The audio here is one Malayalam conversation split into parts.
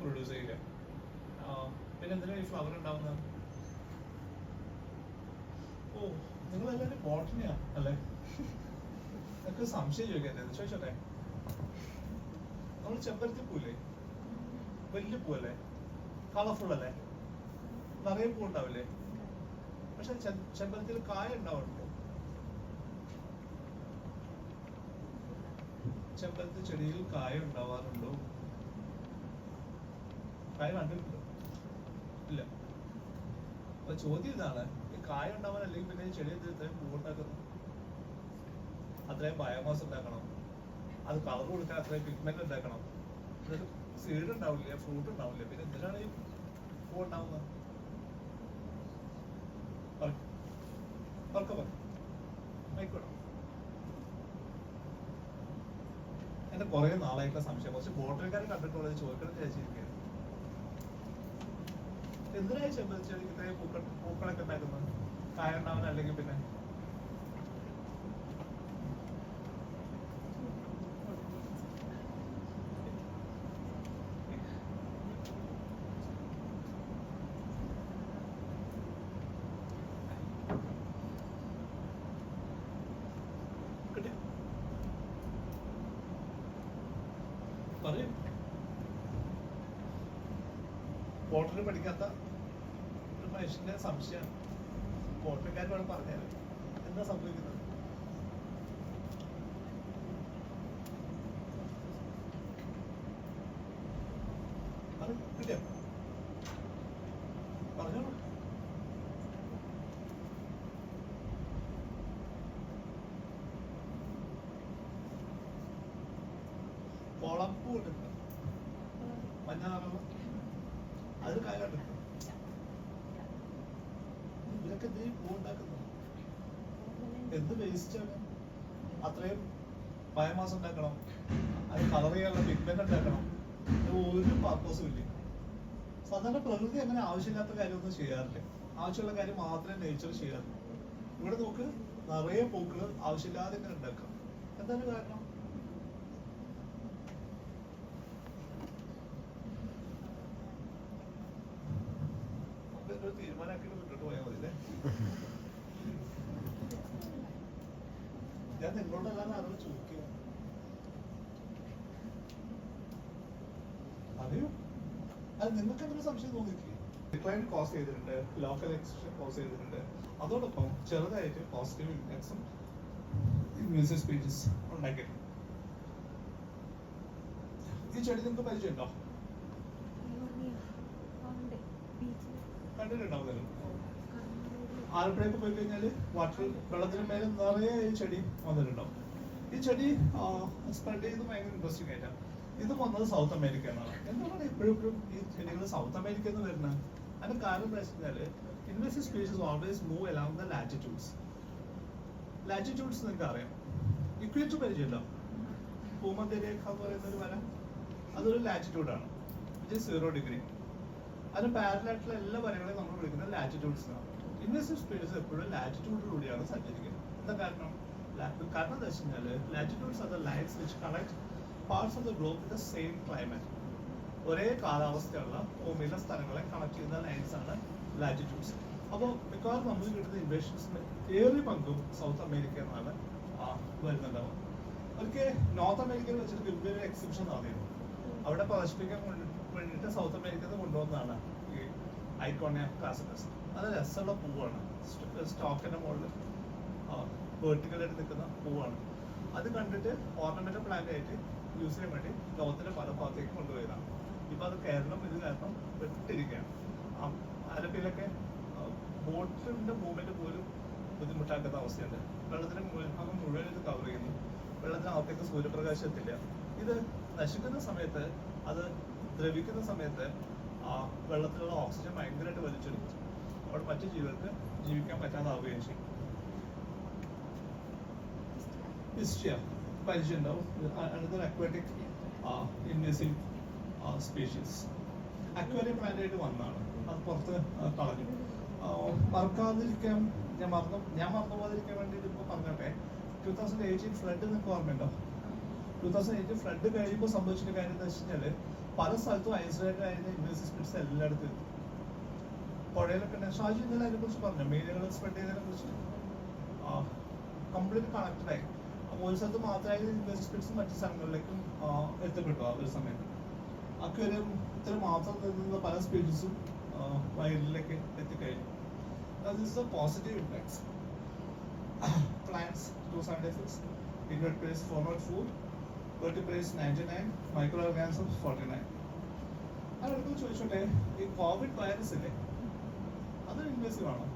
പിന്നെ എന്തിനാ ഈ ഫ്ലവർ ഉണ്ടാവുന്നത് ഓ നിങ്ങൾ എല്ലാവരും ബോട്ടണിയാ അല്ലേ? എനിക്ക് സംശയം ചോദിക്കാൻ ചോദിച്ചോട്ടെ. നമ്മൾ ചെമ്പരത്തി പൂല്ലേ വലിയ പൂവല്ലേ? കളർഫുൾ അല്ലേ? നിറയെ പൂ ഉണ്ടാവില്ലേ പക്ഷെ ചെമ്പരത്തിൽ കായ ഉണ്ടാവുന്നുണ്ടോ ചെമ്പരത്തി ചെടിയിൽ കായ ഉണ്ടാവാറുണ്ടോ? കായ കണ്ടിട്ടില്ല ഇല്ല. അപ്പൊ ചോദ്യം ഇതാണ് ഈ കായ ഉണ്ടാവാൻ അല്ലെങ്കിൽ പിന്നെ ചെടി ഇത്രയും പൂവുണ്ടാക്കുന്നു അത്രയും ബയോമാസ് ഉണ്ടാക്കണം. അത് കളർ കൊടുക്കാൻ അത്രയും പിഗ്മെന്റ് ഉണ്ടാക്കണം. സീഡ് ഉണ്ടാവില്ല ഫ്രൂട്ട് ഉണ്ടാവില്ല പിന്നെ എന്തിനാണ് ഈ പൂ ഉണ്ടാവുന്നത്? എന്റെ കുറെ നാളായിട്ടുള്ള സംശയം. കുറച്ച് ബോട്ടൽക്കാരെ കണ്ടിട്ടുള്ളത് ചോദിക്കണം വിചാരിച്ചിരിക്കുകയാണ് എന്തിനായി ചെമ്പരത്തിച്ചെടിക്ക് ഇത്രയും പൂക്കൾ പൂക്കളൊക്കെ ഉണ്ടാക്കുന്നത് കായ ഉണ്ടാവാൻ അല്ലെങ്കിൽ പിന്നെ? പറയൂ ബോട്ടറിൽ പഠിക്കാത്ത മനുഷ്യന്റെ സംശയമാണ് ബോട്ടറിക്കാർ വേണം പറഞ്ഞാൽ എന്താ സംഭവിക്കുന്നത്? അത് കിട്ടിയോ പറഞ്ഞോളൂ കുളമ്പൂ ഇട്ടിട്ടുണ്ട് മഞ്ഞ നിറമുള്ള അത് കായ കണ്ടിട്ടുണ്ട് ഇവരൊക്കെ എന്തിനീ പൂ ഉണ്ടാക്കുന്നത്? എന്ത് വേസ്റ്റ് ആണ്? അത്രയും പയമാസം ഉണ്ടാക്കണം. അത് കളർ ചെയ്യാനുള്ള പിഗ്മെന്റ് ഉണ്ടാക്കണം. ഒരു പർപ്പസും ഇല്ല. സാധാരണ പ്രകൃതി അങ്ങനെ ആവശ്യമില്ലാത്ത കാര്യമൊന്നും ചെയ്യാറില്ല. ആവശ്യമുള്ള കാര്യം മാത്രമേ നേച്ചർ ചെയ്യാറുള്ളൂ. ഇവിടെ നോക്ക് നിറയെ പൂക്കൾ ആവശ്യമില്ലാതെ ഇങ്ങനെ ഉണ്ടാക്കാം എന്താണ് കാരണം നമുക്ക് ഒരു തീരുമാനമാക്കി മുന്നോട്ട് പോയാൽ ഞാൻ നിങ്ങളോടല്ലാതെ ആരോട് ചോദിക്കുക അറിയോ അത് നിങ്ങൾക്ക് എന്തൊരു സംശയം തോന്നിക്കില്ലേ ഡിക്ലൈൻ കോസ് ചെയ്തിട്ടുണ്ട് ലോക്കൽ എക്സ്ട്രാ കോസ് ചെയ്തിട്ടുണ്ട്. അതോടൊപ്പം ചെറുതായിട്ട് പോസിറ്റീവ് ഇൻഡെക്സും മ്യൂസിക് സ്പീച്ചസ് ഉണ്ടാക്കിയിട്ടുണ്ട്. ഈ ചെടി നിങ്ങൾക്ക് പരിചയമുണ്ടോ? കണ്ടിട്ടുണ്ടാവുന്നല്ലോ ആലപ്പുഴയൊക്കെ പോയി കഴിഞ്ഞാൽ വാട്ടർ വെള്ളത്തിന് മേലെ നിറയെ ഈ ചെടി വന്നിട്ടുണ്ടാവും. ഈ ചെടി സ്പ്രെഡ് ചെയ്ത് ഭയങ്കര ഇൻട്രസ്റ്റിംഗ് ആയിട്ടാണ് ഇത് വന്നത് സൗത്ത് അമേരിക്ക എന്നാണ് എന്താണ് എപ്പോഴും ഈ ചെടികൾ സൗത്ത് അമേരിക്ക എന്ന് വരുന്നത് അതിന് കാരണം എന്താ വെച്ചാൽ invasive species always move along the latitudes latitudes നിങ്ങൾക്ക് അറിയാം ഇക്വേറ്റർ പരിചയമില്ല ഭൂമധ്യരേഖ എന്ന് പറയുന്ന ഒരു വര. അതൊരു ലാറ്റിറ്റ്യൂഡാണ് ഇത് സീറോ ഡിഗ്രി അതിന് പാരലായിട്ടുള്ള എല്ലാ വരകളെയും നമ്മൾ വിളിക്കുന്നത് ലാറ്റിറ്റ്യൂഡ്സ് എന്നാണ് ഇൻവെസ്റ്റീവ് സ്പീഡ്സ് എപ്പോഴും ലാറ്റിറ്റ്യൂഡിലൂടെയാണ് സഞ്ചരിക്കുന്നത്. എന്താ കാരണം? കാരണം എന്താ വെച്ച് കഴിഞ്ഞാൽ latitudes are the lines which connect parts of the globe with the same climate ഒരേ കാലാവസ്ഥയുള്ള ഭൂമിയിലെ സ്ഥലങ്ങളെ കണക്ട് ചെയ്യുന്ന ലൈൻസ് ആണ് ലാറ്റിറ്റ്യൂഡ്സ് അപ്പോൾ മിക്കവാറും നമുക്ക് കിട്ടുന്ന ഇൻവേഷൻസിന് ഏറിയ പങ്കും സൗത്ത് അമേരിക്കയിൽ നിന്നാണ് ആ, വരുന്നുണ്ടാവുക ഒരിക്കൽ നോർത്ത് അമേരിക്കയിൽ വെച്ചിട്ട് വലിയൊരു എക്സിബിഷൻ നടന്നിരുന്നു അവിടെ പ്രദർശിപ്പിക്കാൻ വേണ്ടി- വേണ്ടിയിട്ട് സൗത്ത് അമേരിക്കയിൽ നിന്ന് കൊണ്ടുവന്നതാണ് ഈ ഐക്കോണിയ കാസറ്റസ് അത് രസമുള്ള പൂവാണ്. സ്റ്റോക്കിന്റെ മുകളിൽ വേർട്ടിക്കലായിട്ട് നിൽക്കുന്ന പൂവാണ്. അത് കണ്ടിട്ട് ഓർണമെന്റൽ പ്ലാന്റ് ആയിട്ട് യൂസ് ചെയ്യാൻ വേണ്ടി ലോകത്തിന്റെ പല ഭാഗത്തേക്ക് കൊണ്ടുപോയതാണ്. ഇപ്പൊ അത് കേരളം ഇത് കാരണം വെട്ടിരിക്കുകയാണ് ആ ആലപ്പിയിലൊക്കെ ബോട്ടിന്റെ മൂവ്മെന്റ് പോലും ബുദ്ധിമുട്ടാക്കുന്ന അവസ്ഥയുണ്ട്. വെള്ളത്തിന്റെ മുൻഭാഗം മുഴുവൻ ഇത് കവർ ചെയ്യുന്നു. വെള്ളത്തിനകത്തേക്ക് സൂര്യപ്രകാശം എത്തില്ല ഇത് നശിക്കുന്ന സമയത്ത് അത് ദ്രവിക്കുന്ന സമയത്ത് വെള്ളത്തിലുള്ള ഓക്സിജൻ ഭയങ്കരമായിട്ട് വലിച്ചെടുക്കും. അവിടെ മറ്റു ജീവികൾക്ക് ജീവിക്കാൻ പറ്റാതാവുകയും ചെയ്യും. ഇസ്റ്റിയ പരിചയം ഉണ്ടാവും. അടുത്തൊരു അക്വാറ്റിക് ഇൻവേസീവ് സ്പീഷീസ് അക്വേറിയം പ്ലാന്റായിട്ട് വന്നതാണ്. അത് പുറത്ത് കളഞ്ഞു. മറക്കാതിരിക്കാൻ ഞാൻ മറന്നു ഞാൻ മറന്നു പോകാതിരിക്കാൻ വേണ്ടി ഇതിപ്പോൾ പറഞ്ഞോട്ടെ. ടൂ തൗസൻഡ് എയ്റ്റീൻ ഫ്ലഡ് നിങ്ങൾക്ക് ഓർമ്മയുണ്ടോ? ടൂ തൗസൻഡ് എയ്റ്റീൻ ഫ്ലഡ് കഴിയുമ്പോൾ സംഭവിച്ചിട്ട് കാര്യം എന്താ വെച്ച് കഴിഞ്ഞാൽ പല സ്ഥലത്തും ഐസൊലേറ്റഡ് ആയിരുന്ന സ്പീഡ്സ് എല്ലായിടത്തും എത്തി. പുഴയിലൊക്കെ ഉണ്ട് ഷാജി ഇന്നലെ അതിനെ കുറിച്ച് പറഞ്ഞു? മീഡിയകൾ സ്പ്രെഡ് ചെയ്തതിനെ കുറിച്ച്? കംപ്ലീറ്റ് കണക്റ്റഡ് ആയി. ഒരു സ്ഥലത്ത് മാത്രമായി ഇൻവെസ്റ്റ്മെന്റ്സ് മറ്റു സ്ഥലങ്ങളിലേക്കും എത്തപ്പെട്ടു ആ ഒരു സമയത്ത്. അക്വേറിയം ഇത്തരം മാത്രം നിന്ന പല സ്പീഡ്സും വയലിലേക്ക് എത്തിക്കഴിഞ്ഞു. ദിസ് എ പോസിറ്റീവ് ഇമ്പാക്ട്സ് വെർട്ടി 276, invertebrates 404, vertebrates 99, microorganisms 49. അതൊക്കെ ചോദിച്ചോട്ടെ ഈ കോവിഡ് വൈറസ് ഇല്ലേ ആണോ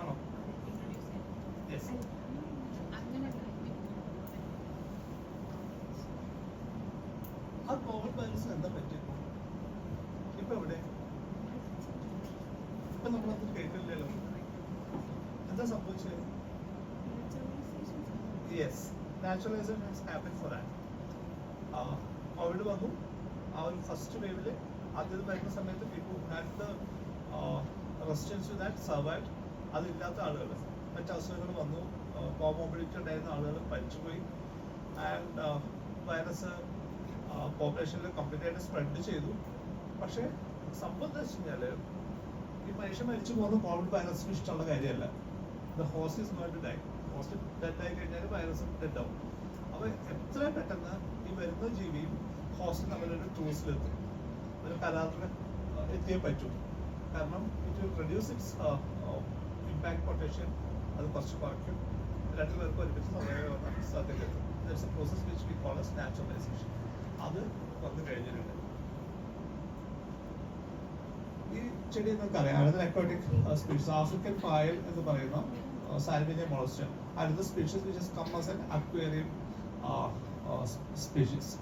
ആണോ? യെസ് ആ കോവിഡ് വൈറസിന് എന്താ പറ്റിയപ്പോ ഇപ്പൊ എവിടെ? ഇപ്പൊ നമ്മളത് കേട്ടില്ലല്ലോ. എന്താ സംഭവിച്ചത്? Yes naturalisation has happen for that Covid വന്നു. ആ ഒരു ഫസ്റ്റ് വേവിൽ ആദ്യം വരുന്ന സമയത്ത് people had the resistance that survive അതില്ലാത്ത ആളുകൾ മറ്റ് അസുഖങ്ങൾ വന്നു. കോമോബിലിറ്റി ഉണ്ടായിരുന്ന ആളുകൾ മരിച്ചുപോയി. ആൻഡ് വൈറസ് പോപ്പുലേഷനിൽ കംപ്ലീറ്റ് ആയിട്ട് സ്പ്രെഡ് ചെയ്തു. പക്ഷേ സംഭവം എന്താ വെച്ച് കഴിഞ്ഞാൽ ഈ മനുഷ്യൻ മരിച്ചു പോകുന്ന കോവിഡ് വൈറസിന് ഇഷ്ടമുള്ള കാര്യമല്ല. The host is not die host dead ആയി കഴിഞ്ഞാൽ വൈറസ് ഡെഡ് ആവും. അപ്പൊ എത്ര പെട്ടെന്ന് ഈ വരുന്ന ജീവിയും ഹോസ്റ്റ് തമ്മിലൊരു ട്രൂസിലെത്തും ഒരു കരാറിന് എത്തിയേ പറ്റൂ. കാരണം it reduce its impact potential അത് കുറച്ച് കുറയ്ക്കും. രണ്ടു പേർക്ക് ഒരുമിച്ച് a process which we call as naturalisation അത് വന്നു കഴിഞ്ഞിട്ടുണ്ട്. ഈ ചെടി നിങ്ങൾക്കറിയാം അടുത്ത അക്വാട്ടിക് സ്പീഷീസ് ആഫ്രിക്കൻ പായൽ എന്ന് പറയുന്ന സാൽവിനിയ മോളസ്റ്റൻ അടുത്ത species which come as an aquarium species